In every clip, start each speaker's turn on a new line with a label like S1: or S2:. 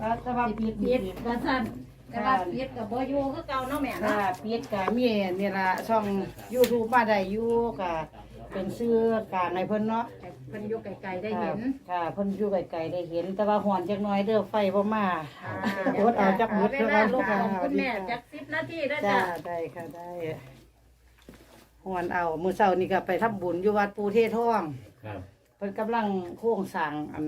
S1: ว่าแต่ว่าปิด
S2: ปิ
S1: ปิ
S2: ด
S1: ด
S2: ว่าซั่นแต่ว่าปิดกับบ่อยู่คือเก่าเนาะแม่
S1: ค่ะ
S2: เนาะ
S1: ปิดก็มีนี่ล่ะช่อง YouTube มาได้อยู่ก็เป็นชื่อกลางให้เพิ่นเนาะ
S2: แต่เพิ่นอยู่ไกลๆได้เห็น
S1: ค่ะเพิ่นอยู่ไกลๆได้เห็น แต่ว่าหอนจักหน้อยเด้อไฟบ่มา
S2: ค่ะ
S1: โคตรเอาจักมืด
S2: เว
S1: เท่า
S2: ลา
S1: นั้น
S2: ลู
S1: ลู
S2: ก
S1: กค่ะ
S2: ของ
S1: ส
S2: คุ
S1: วัส
S2: ณ
S1: ดี
S2: แม่
S1: ค่ะ
S2: จัก10นาทีได้
S1: จ้า
S2: จ้ะ
S1: ได้ค่ะได้หอนเอามื้อเช้านี่ก็ไปทำบุญอยู่วัดปูเทศท่อง
S3: ครับ
S1: เพิ่นกำลังโค้งสร้างอัน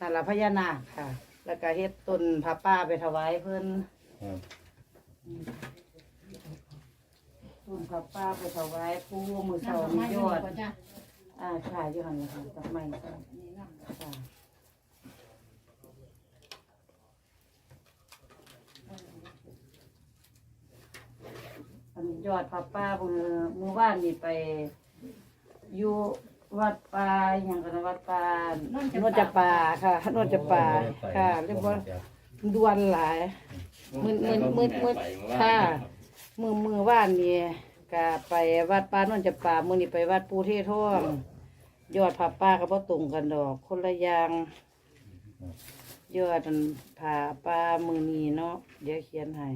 S1: นั่นละพญานาคค่ะ แล้วก็เฮ็ดต้นผ้าป่าไปถวายเพิ่น
S3: ครับ
S1: ต้นผ้าป่าไปถวายปู่มื้อ
S2: น้ำ
S1: เช้า
S2: ดอก
S1: นี่
S2: ไม้
S1: ย
S2: อยู่
S1: อด
S2: นี่บ่จ้ะ
S1: อ่าขายอยู่หั่นล่ะค่ะดอกไม้ค่ะ
S2: นี่เนาะ
S1: ค่ะอันยอดผ้าป่ามื้อมื้อวานนี่ไปอยู่ วัดป่าอหย่างกันนะวัดป่านวลจะป่าค่ะนวลจะป่าค่ะ เรียกว่าดวนหลายมืดมืดมืดมืดค่ะมือมือว่านนี่ก็ไปวัดป่านวลจะป่ามือนี่ไปวัดปูเทศท่องยอดผ้าป่าก็บ่ตรงกันดอก คนละอย่างยอดอันผ้าป่ามือนี้เนาะเดี๋ยวเขียนให้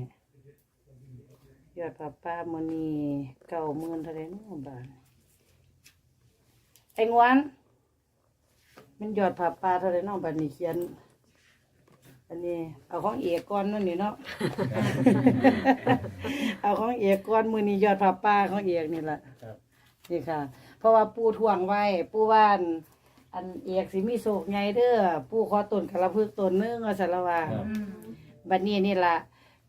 S1: ยอดผ้าป่ามือนี้เก้าหมื่นเท่าไหรเนาะบาท ไอ้งวนมันยอดผับปลาเท่าไรน้องบัดนี้เขียน อันนี้ เอาของเอกก่อนนั่นนี่เนาะ เอาของเอกก่อนมือนี้ยอดผับปลาของเอกนี่แหละ
S3: ครับ
S1: นี่ค่ะ เพราะว่าปูทวงไว้ ปูว่าน อันเอกสิมีโศกไงเด้อปูขอต้นกระพึกต้นหนึงเอาสารว่า
S3: ครับ
S2: อืม
S1: บัดนี้นี่ล่ะ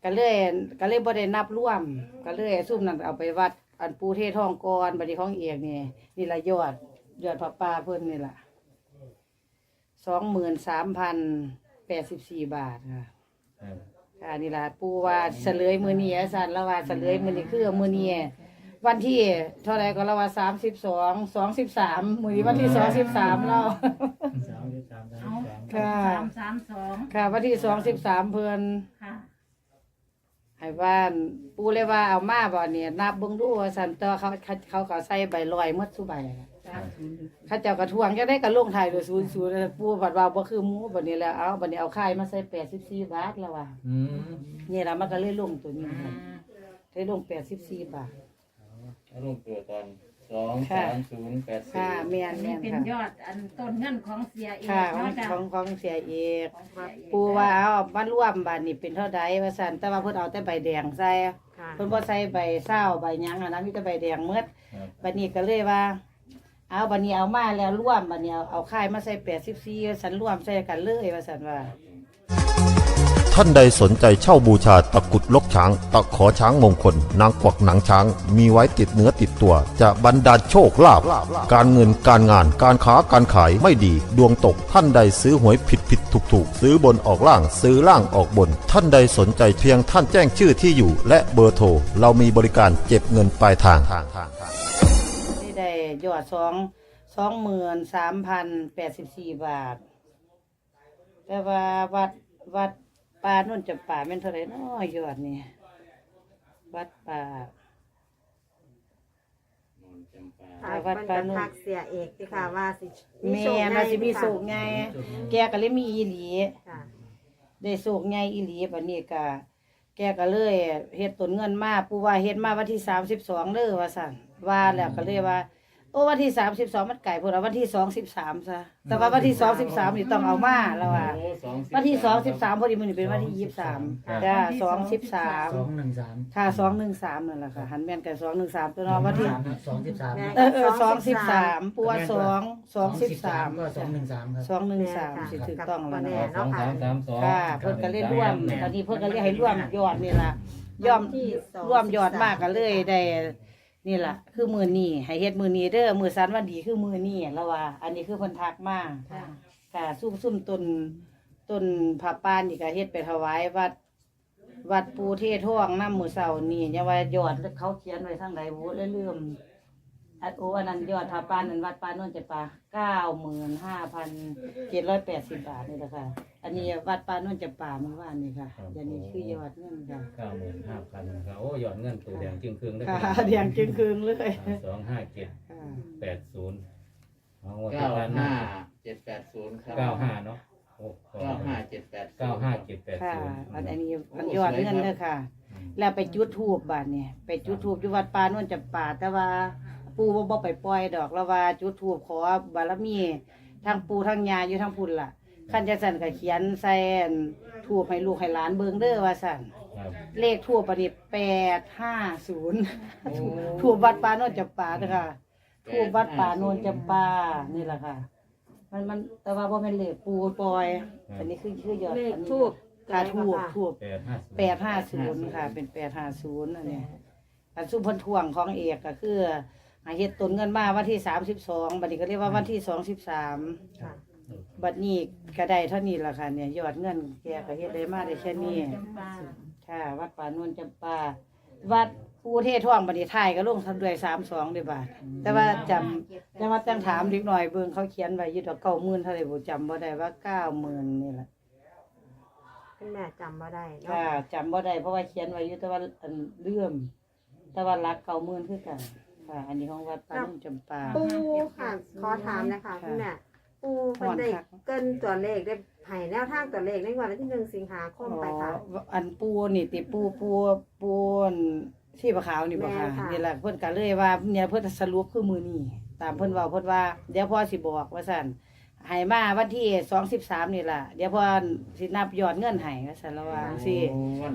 S1: ก็เลยก็เลยบ่ได้นับร่วม ก็เลยซุ่มนั่นเอาไปวัด อันปูเทศทองก่อนบัดนี้ของเอกนี่นี่ละยอด ยอดพระป่าเพิ่นนี่ล่ะสองหมื่นสามพันแปดสิบสี่บาทค่ะ
S3: ครับ
S1: ค่ะนี่ล่ะปูว่าเฉลยมือนี้สันละว่าเฉลยมือนี้คือมือนี้วันที่เท่าไหรก็ละว่าสามสิบสองสองสิบสามมือนี้วันที่สองสิบสามแล้ว
S3: สามสิบสามสาม
S2: เอา
S3: สาม
S1: ค่ะ
S2: สามสามสอง
S1: ค่ะ วันที่สองสิบสามเพิ่น
S2: ค่ะ
S1: ให้บ้านปูเลยว่าเอามาบ่เนี่ยนับเบิ่งดูว่าสันแตัวาเขาเขาเขาก็ใส่ใบลอยหมดสุใบอะ
S2: จ้ะ
S1: เขาเจ้ากระทวงจะได้กระลงไทายโดยศูนย์ศูนย์ปูผัดว่าบ่คือหมูบัดนี้แล้วเอาบัดนี้เอาค่ายมาใส่84บาทแล้วว่า
S3: อืม
S1: นี่ล่ะมันก็เลยลงตัวนี้
S2: อื
S1: ค่ะ
S2: ม
S1: ได้ลง84บาท
S3: เอาลงตัวตอนสอง
S1: ค่ะ
S3: สามศูนย์แปดสี่
S1: ค่ะแม่
S2: อั
S1: น
S2: น
S1: แม่
S2: นี้
S1: น
S2: เป็น
S1: ค่ะ
S2: ยอดอันต้นเงินของเสียเอง
S1: ค่ะของ
S2: เนาะจ้ะ
S1: ของของเสียเอก
S2: ของเสียเอง
S1: ปูว่าเอาบ้านร่วมบ้านนี่เป็นเท่าใดว่าซั่นแต่ว่าเพิ่นเอาแต่ใบแดงใส่
S2: ค่ะ
S1: เพิ่นบ่ใส่ใบเศร้าใบหยังอันนั้นมีแต่ใบแดงหมด
S3: ครับ
S1: บัดนี้ก็เลยว่า เอาบัดนี้เอามาแล้วร่วมบัดนี้เอาเอาค่ายมาใส่แปดสิบสี่สันร่วมใส่กันเลยว่าสันว่า
S4: ท่านใดสนใจเช่าบูชาตะกรุดลกช้าง ตะขอช้างมงคล นางกวักหนังช้าง มีไว้ติดเนื้อติดตัว จะบรรดาลโชคลาภการเงินการงานการค้าการขายไม่ดีดวงตกท่านใดซื้อหวยผิดผิดถูกถูกซื้อบนออกล่างซื้อล่างออกบน ท่านใดสนใจเพียงท่านแจ้งชื่อที่อยู่ และเบอร์โทรเรามีบริการเก็บเงินปลายทาง
S1: ยอดสองสองหมื่นสามพันแปดสิบสี่บาท แต่ว่าวัดวัดป่านุ่นจะป่าเป็นเท่าไหรน้อยอดนี่วัดป่า
S3: นนจำปา
S1: อ่าวัดปานุ่น
S5: ทักเสียเอกที่ค่ะว่าสิ
S1: แม่มาสิมีโศกไงแกก็เลยมีอีหลี
S5: ค่ะ
S1: ได้โศกไงอีหลีบัดนี้ก็แกก็เลยเฮ็ดต้นเงินมาปูว่าเฮ็ดมาวันที่สามสิบสองเด้อว่าสั่นว่าแล้วก็เลยว่าโอ้วันที่สามสิบสองมันไก่พุ่นเอาวันที่สองสิบสามซะแต่ว่าวันที่สองสิบสามนี่ต้องเอามาแล้วว่า
S3: โอ้สองสิบ
S1: วันที่สองสิบสามพอดีมื้อนี้เป็นวันที่ยี่สิบสามจ้าสองสิบสาม
S6: สองหนึ่งสาม
S1: ค่ะสองหนึ่งสามนั่นแหละค่ะหันแม่นกันสองหนึ่งสามตัวเนาะวันที่
S6: สองสิบสาม
S1: เออเออสองสิบสามปูว่าสองสองสิบสาม
S6: ก็สองหนึ่งสามครับ
S1: สองหนึ่งสามสิถูกต้องแล้ว
S3: ส
S1: เนาะ
S3: องสามสามสอง
S1: ค่ะเพิ่นก็เลยร่วมตอนนี้เพิ่นก็เลยให้ร่วมยอดนี่ล่ะย่อมร่วมยอดมากก็เลยได้ นี่ล่ะคือมือนี้ให้เฮ็ดมือนี้เด้อมือสันวันดีคือมือนี้แล้วว่า อันนี้คือเพิ่นทักมา
S2: ค่ะ
S1: ค่ะซุ่มซุ่มต้นต้นผับปานนี่ก็เฮ็ดไปถวายวัด วัดปูเทศท่องน้ำมือเสานี่อย่าว่ายอดเขาเขียนไว้ทางใดบ่เลยลืมอันโอ้อันนั้นยอดผับปานนั้นวัดปานโนนจะปาเก้าหมื่นห้าพันเจ็ดร้อยแปดสิบบาทนี่แหละค่ะอันนี้วัดปานโนนจะป่าเมื่อวานนี่ค่ะอันนี้คือยอดเงินค่ะ
S3: เก้าหมื่นห้าพันครับโอ้ยอดเงินตัวแดงจึงครึ่งได้
S1: ค่ะเดียงจึงคืงเลย
S3: สองห้าเจ็ด
S1: ค่ะ
S3: แปดศูนย์เอางวด
S7: เก้า
S3: ที่ผ่านมา
S7: ห้าเจ็ดแปดศูนย์ครับ
S3: เก้าห้าเนาะโอ้ขอ
S6: เก้าห้าเจ็ดแปด
S3: เก้าห้าเจ็ดแปด
S1: ค่ะ
S3: ศูนย์
S1: อันอันนี้มันยอดเงินเด้อค่ะ แล้วไปจุดทูบบาดเนี่ยไปจุดทูบอยู่วัดป่าโน่นจะป่า แต่ว่าปู่บ่บ่ไปปล่อยดอกแล้วว่าจุดทูบขอบารมีทั้งปู่ทั้งยาอยู่ทั้งพุ่นล่ะ คันจะสั่นก็เขียนใส่อันทูบให้ลูกให้หลานเบิ่งเด้อว่าสั่น
S3: ครับ
S1: เลขทูบปนี้แปดห้าศูนย์ทูบวัดป่าโน่นจะป่าเด้อค่ะทูบวัดป่าโน่นจะป่านี่แหละค่ะ มันมันแต่ว่าบ่แม่นเลขปู่ปล่อย อันนี้คือคือยอด
S5: เลข
S1: อันนี้
S5: ทูบ
S1: ค่ะทูบทูบ
S3: แปดห้าศูนย์
S1: แปดห้าศูนย์ค่ะ เป็นแปดห้าศูนย์อันเนี้ยอันซุ่มพ้นทวงของเอกก็คือหาเฮ็ดตนเงินมาวันที่สามสิบสองบัดนี้ก็เรียกว่าวันที่สองสิบสาม
S5: ค่ะ
S1: บัดนี้ก็ได้เท่านี้ละค่ะเนี่ยยอดเงินแกก็เฮ็ดได้มาได้แค่นี้
S2: จำปา
S1: ค่ะวัดป่านวลจำปาวัดปูเทศท่องบัดนี้ถ่ายก็ลงทำด้วยสามสองด้วยบาทแต่ว่าจำแต่ว่าจังถามเล็กหน่อยเบิ่งเขาเขียนไว้อยี่ดอกเก้าหมื่นเท่าไหร่บ่จำบ่ได้ว่าเก้าหมื่นนี่แหละ
S5: คุณแม่จำบ่ได้เนาะ
S1: ค่ะจำบ่ได้เพราะว่าเขียนไว้อยู่แต่ว่าอันเลื่อมแต่ว่ารักเก่าหมื่นคือกันค่ะ อันนี้ของวัดป่านุ่มจำปา
S5: ปูค่ะขอถามนะคะคุณแม่ ปูเพิ่นได้
S1: ค่ะ
S5: เกินตัวเลขได้ให้แนวทางตัวเลขในวันที่หนึ่งสิงหาคมไปค่ะ
S1: อ๋ออันปูนี่ติปูปูปูนที่ปะขาวนี่บ่ค่ะ
S5: แม่นค่ะ
S1: นี่แหละเพิ่นก็เลยว่าเนี่ยเพิ่นสรุปคือมื้อนี้ตามเพิ่นเว้าเพิ่นว่าเดี๋ยวพ่อสิบอกว่าซั่นให้มาวันที่23นี่ล่ะเดี๋ยวพ่อสินับยอดเงินให้ว่าซั่นละว่าจังซี่
S6: วัน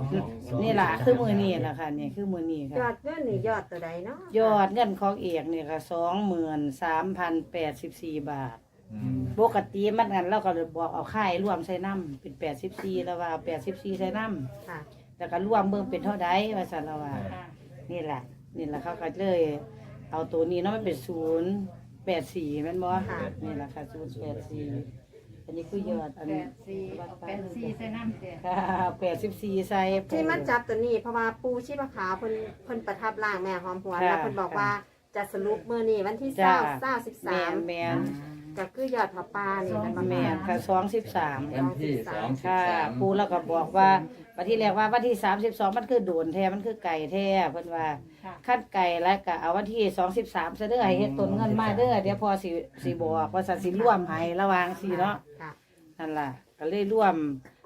S6: สอง
S1: นี่ล่ะคือมื้อนี้ล่ะค่ะนี่คือมื้อนี้
S5: ย
S1: ค่ะ
S5: อดเงินนี่ยอดตัวใดเนาะ
S1: ยอดเงินของเอกเนี่ยค่ะสองหมื่นสามพันแปดสิบสี่บาท
S3: อืม
S1: ปกติมันงั้นเราก็เลยบอกเอาค่ายรวมใส่น้ำเป็นแปดสิบสี่แล้วว่าแปดสิบสี่ใส่น้
S5: ค่ะำ
S1: แล้วก็รวมเบิ่งเป็นเท่าใดว่าสันละว่า
S2: ค่ะ
S1: นี่แหละนี่แหละเขาก็เลย เอาตัวนี้เนาะมันเป็นศูนย์แปดสี่แม่นบ่
S5: ค่ะ
S1: นี่แหละค่ะศูนย์แปดสี่อันนี้คือยอดอัน
S2: แปดสี่เอาแปดสี่ใส่น้ำเสีย
S1: ค่ะแปดสิบสี่ใส่
S5: ที่มันจับตัวนี้เพราะว่าปูชีพขาวเพิ่นเพิ่นประทับร่างแม่หอมหวน
S1: ค่ะ
S5: แล้วเพิ่นบอกว่าจะสรุปมื้อนี้วันที่
S1: จ้า
S5: เก้าสิบ
S1: แม
S5: สาม
S1: นแมน
S5: ก็คือยอดผาป่านี่มัน
S1: แมนค่ะสองสิบสาม
S6: วันที่สองสิบ
S1: ค่ะ
S6: สาม
S1: ปูแล้วก็บอกว่าวันที่แรกว่าวันที่สามสิบสองมันคือโดนแท้มันคือไก่แท้เพิ่นว่า
S2: ค่ะ
S1: ขั้นไก่แล้วก็เอาวันที่สองสิบสามซะเด้อให้เฮ็ดต้นเงินมาเด้อเดี๋ยวพอสิสิบอกว่าสันสิร่วมให้ระหวางสิเนาะ
S5: ค่ะ
S1: นั่นล่ะก็เลยร่วม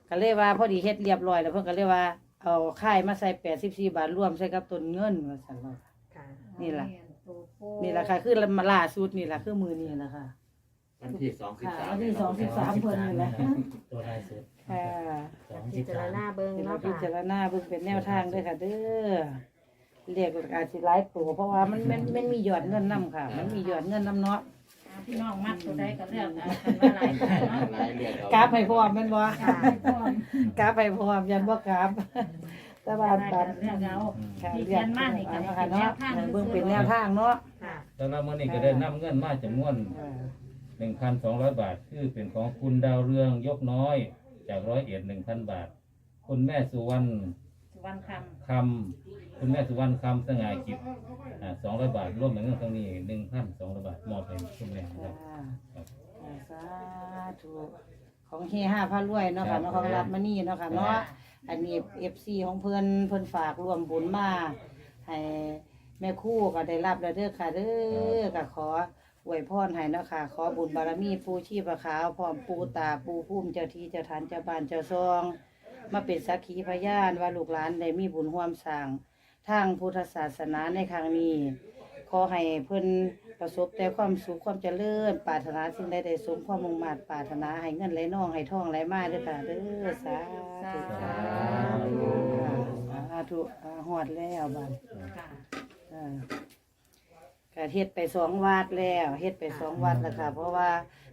S1: ก็เลยว่าพอดีเฮ็ดเรียบร้อยแล้วเพิ่นก็เลยว่าเอาค่ายมาใส่แปดสิบสี่บาทร่วมใส่กับต้นเงินว่าซั่นเนาะ
S5: ค่ะ
S1: นี่ล่ะ
S2: ตัวโป้
S1: นี่ล่ะค่ะคือล่าสุดนี่ล่ะคือมือนี้ล่ะค่ะ
S6: วันที่สองสิบ
S1: ค่ะ
S6: สาม
S1: วันที่สองสิบสามเพิ่นนี่แหละ
S3: ตัวท้ายสุด
S1: ค่ะ
S3: สอง
S5: พิ
S3: สิบ
S5: จาร
S3: สาม
S5: ณาเบิ่ง
S1: เป็น
S5: เนาะ
S1: พิ
S5: ค่ะ
S1: จารณาเบิ่งเป็นแนวทางด้วยค่ะ เด้อเรียกอาจสิหลายตัวเพราะว่ามันมันมันมียอดเงินนํค่ะ มันมียอดเงินนํเนาะ
S2: พี่น้องมักตัวใดก็เลือกเอาคันว่าหลายตัวเนาะ
S6: รายเลือดเอา
S1: กราฟให้พร้อมแม่นบ่
S2: ค่ะให้พร้อม
S1: กราฟให้พร้อมยันบ่กราฟแต่ว่า
S2: ได้
S1: ตา
S2: ก็
S1: ม
S2: เลือกเอา
S1: ค่ะ
S2: ที่
S1: เรี
S2: เขี
S1: ย
S2: ย
S1: ก
S2: นมานี่ก็
S1: เนาะ
S2: ให้
S1: ค่ะ
S2: เป็นแน
S1: เนาะ
S2: วทาง
S1: เบิ่งเป็นแนวทางเนาะ
S5: ค่ะ
S3: แล้วเราเมื่อนี้ก็ได้นำเงินมาจำนวน
S1: อ่า
S3: หนึ่งพันสองร้อยบาท คือเป็นของคุณดาวเรืองยกน้อย จากร้อยเอ็ดหนึ่งพันบาท คุณแม่สุวรรณ
S2: สุวรรณค
S3: คำคุณแม่สุวรรณคำสง่ากิจอ่าสองร้อยบาทรวมเป็นเงินตรงนี้หนึ่งพันสองร้อยบาทมอบให้คุณแม่นะครับ
S1: อ่าอ่าสาธุของเฮห้าพระรวยเนาะค่ะเนาะของรัฐมานี่เนาะค่ะเนาะอันนี้เอฟซีของเพื่อนเพื่อนฝากรวมบุญมาให้แม่ครู่ก็ได้รับแล้วเด้อค่ะเด้อก็ขอ อวยพรให้เนาะค่ะขอบุญบารมีปูชีพขาวพร้อมปูตาปูพุ่มเจ้าที่เจ้าทานเจ้าบ้านเจ้าซอง มาเป็นสักขีพยานว่าลูกหลานได้มีบุญร่วมสร้างทางพุทธศาสนาในครั้งนี้ ขอให้เพิ่นประสบแต่ความสุขความเจริญปรารถนาสิ่งใดได้สมความมุ่งมั่นปรารถนาให้เงินไหลน่องให้ทองไหลมาเด้อค่ะเด้อสาธุสาธุค่ะสาธุอ่าฮอดแล้วบัดำ
S2: ค่ะ
S1: อ่า ก็เฮ็ดไปสองวัดแล้วเฮ็ดไปสองวัดแล้วค่ะ เพราะว่า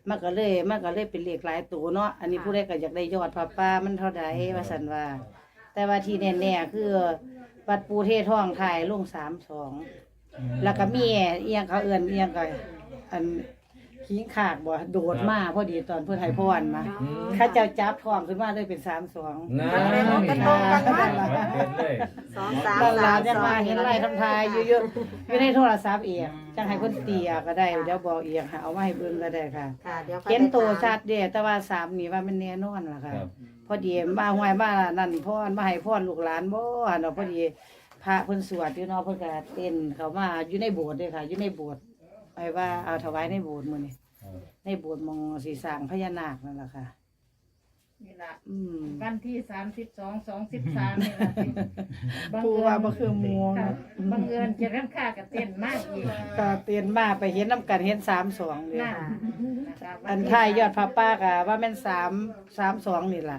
S1: มันก็เลยมันก็เลยเป็นเลขหลายตัวเนาะอันนี้ผู้ใดก็อยากได้ยอดพระป่ามันเท่าใดว่าสันว่า แต่ว่าที่แน่ๆคือวัดปูเทศท่องถ่ายลงสามสองแล้วก็มีเอียงเขาเอื่นเอียงก็อัน ขิงขากบ่โดดมาพอดีตอนเพื่อนให้พรมา
S3: อืม
S1: เข้าเจ้าจับทองขึ้นมาเลยเป็นสามสอง
S3: นะ
S5: มันเป็นของกระทงกันวะ
S3: วัดเด็ดเลย
S5: สองสาม
S1: ตอนหลา
S5: สานม
S1: จะ
S5: สอง
S1: มาเห็นไล่ทำทายอยู่ๆอยู่ในโทรศัพท์เองจังให้คนเตียก็ได้เดี๋ยวบอกเองหาเอามาให้เบิ่งก็ได้ค่ะ
S5: ค่ะเดี๋ยวค่อย
S1: เห็น
S5: ไป
S1: โต
S5: ถาม
S1: ชัดเด้แต่ว่าสามนี่ว่ามันแน่นอนล่ะ
S3: ค
S1: ค่ะ
S3: รับ
S1: พอดีมาห้วยมานั่นพ่อมาให้พ่อลูกหลานบ่เนาะพอดีพระเพิ่นสวดอยู่เนาะเพิ่นก็เต้นเขามาอยู่ในโบสถ์เด้อค่ะ อยู่ในโบสถ์ ไปว่าเอาถวายในโบสถ์มื้อนี้
S3: ครับ
S1: ในโบสถ์มองสีสร้างพญานาคนั่นแหละค่ะ
S2: นี่ล่ะ
S1: อืม
S2: วันที่สามสิบสองสองสิบสามนี่ล่ะสิบัง
S1: ปู
S2: เอิ
S1: ว่า
S2: ญ
S1: บ่คือหมู
S2: ค่ะ
S1: เนาะ
S2: บังเอิญเจะกันค่ากับเต้นมากอีก
S1: ก็เตียนมาไปเห็นน้ำกันเห็น32นี่
S2: นั่นนะคะวั
S1: อัน
S2: ที่
S1: ท้ายยอดพระป้าก็ว่าแม่น3 32นี่ล่ะ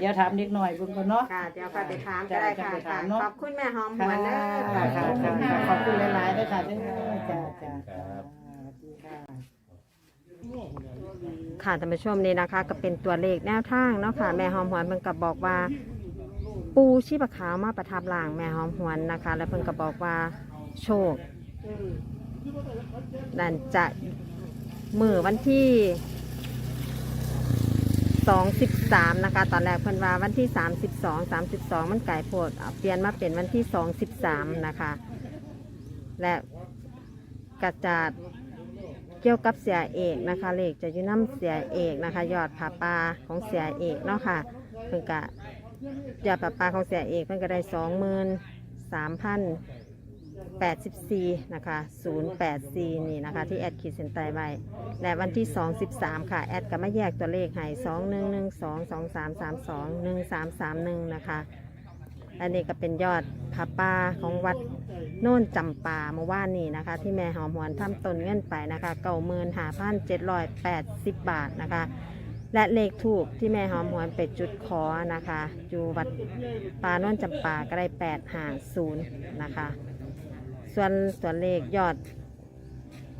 S1: เดี๋ยวถามเด็กน้อยเบิ่งก่อนเนาะ
S5: ค่ะเดี๋ยวค่อยไปถามก็ได้ค่ะ
S1: จะไป
S5: ค่ะ
S1: ถามเนอะ
S5: ขอบคุณแม่หอมห
S1: ค่ะ
S5: วนเด้อ
S1: ค่ะ
S5: ค่ะ
S1: ค่ะค่ะขอบคุณหลายๆด้วยค่ะเด้อจ้าจ้า
S3: ครับ
S1: สวัสดีค่ะ
S5: ค่ะท่านผู้ชมนี่นะคะ ก็เป็นตัวเลขแนวทางเนาะค่ะ แม่หอมหวนเพิ่นก็บอกว่า ปูชีพขาวมาประทับร่างแม่หอมหวนนะคะ แล้วเพิ่นก็บอกว่าโชคนั่นจะมือวันที่ สองสิบสามนะคะ ตอนแรกเพิ่นว่าวันที่สามสิบสองสามสิบสองมันไก่โพดเอาเปลี่ยนมาเป็นวันที่สองสิบสามนะคะ และกระจาดเกี่ยวกับเสียเอกนะคะเลขจะอยู่น้ำเสียเอกนะคะ ยอดผาปลาของเสียเอกเนาะค่ะเพิ่นกะยอดผาปลาของเสียเอกเพิ่นก็ได้สองหมื่นสามพัน แปดสิบซีนะคะศูนย์แปดซีนี่นะคะ ที่แอดขีดเส้นใต้ไว้และวันที่สองสิบสามค่ะ แอดก็มาแยกตัวเลขให้สองหนึ่งหนึ่งสองสองสามสามสองหนึ่งสามสามหนึ่งนะคะ อันนี้ก็เป็นยอดผาปาของวัดโน่นจำปาเมื่อวานนี้นะคะ ที่แม่หอมหวนทำตนเงินไปนะคะเก่าหมื่นหาพันเจ็ดร้อยแปดสิบบาทนะคะ และเลขถูกที่แม่หอมหวนไปจุดขอนะคะอยู่วัดปาโน่นจำปาก็ได้แปดหาศูนย์นะคะ ส่วนส่วนเลขยอด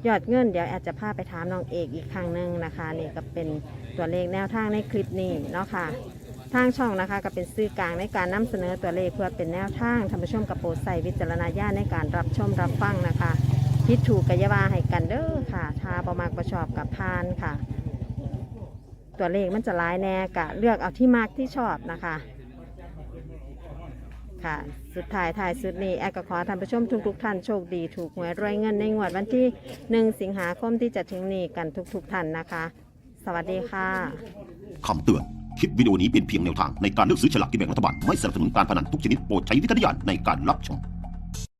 S5: ยอดเงินเดี๋ยวอดจจะพาไปถามน้องเอกอีกครั้งหนึ่งนะคะนี่ก็เป็นตัวเลขแนวทางในคลิปนี้เนาะค่ะทางช่องนะคะก็เป็นสื่อกลางในการนำเสนอตัวเลขเพื่อเป็นแนวทางท่านผู้ชมกับโปรดใส่วิจารณญาณในการรับชมรับฟังนะคะพิถูกกายาวาให้กันเด้อค่ะทาประมากประชอบกับพานค่ะ ตัวเลขมันจะหลายแน่กะเลือกเอาที่มากที่ชอบนะคะ ค่ะ สุดท้ายท้ายสุดนี้แอกขอท่านผู้ชมทุกทุกท่านโชคดีถูกหวยรวยเงินในงวดวันที่ 1 สิงหาคมที่จะถึงนี้กันทุกๆท่านนะคะ สวัสดีค่ะ
S7: คำเตือน คลิปวิดีโอนี้เป็นเพียงแนวทางในการเลือกซื้อฉลากกินแบ่งรัฐบาล ไม่สนับสนุนการพนันทุกชนิดโปรดใช้วิจารณญาณในการรับชม